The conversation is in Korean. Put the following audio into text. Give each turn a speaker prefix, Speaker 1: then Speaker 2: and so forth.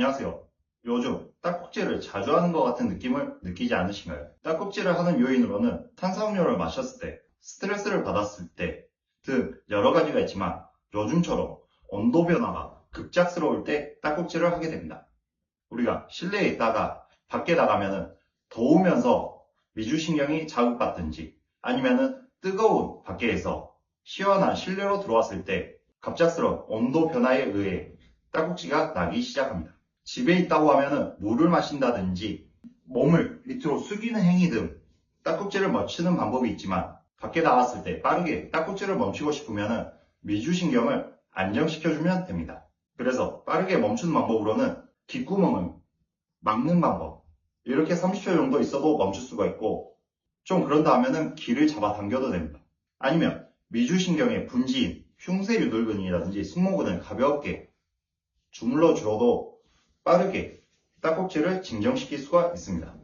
Speaker 1: 안녕하세요. 요즘 딱꼭지를 자주 하는 것 같은 느낌을 느끼지 않으신가요? 딱꼭지를 하는 요인으로는 탄수화물을 마셨을 때, 스트레스를 받았을 때 등 여러 가지가 있지만 요즘처럼 온도 변화가 급작스러울 때 딱꼭지를 하게 됩니다. 우리가 실내에 있다가 밖에 나가면은 더우면서 미주신경이 자극받든지 아니면은 뜨거운 밖에서 시원한 실내로 들어왔을 때 갑작스러운 온도 변화에 의해 딱꼭지가 나기 시작합니다. 집에 있다고 하면은 물을 마신다든지 몸을 밑으로 숙이는 행위 등 딱꼭지를 멈추는 방법이 있지만 밖에 나갔을 때 빠르게 딱꼭지를 멈추고 싶으면은 미주신경을 안정시켜주면 됩니다. 그래서 빠르게 멈추는 방법으로는 귓구멍을 막는 방법 이렇게 30초 정도 있어도 멈출 수가 있고 좀 그런다 하면은 귀를 잡아 당겨도 됩니다. 아니면 미주신경의 분지인 흉쇄유돌근이라든지 승모근을 가볍게 주물러 줘도 빠르게 딱꼭지를 진정시킬 수가 있습니다.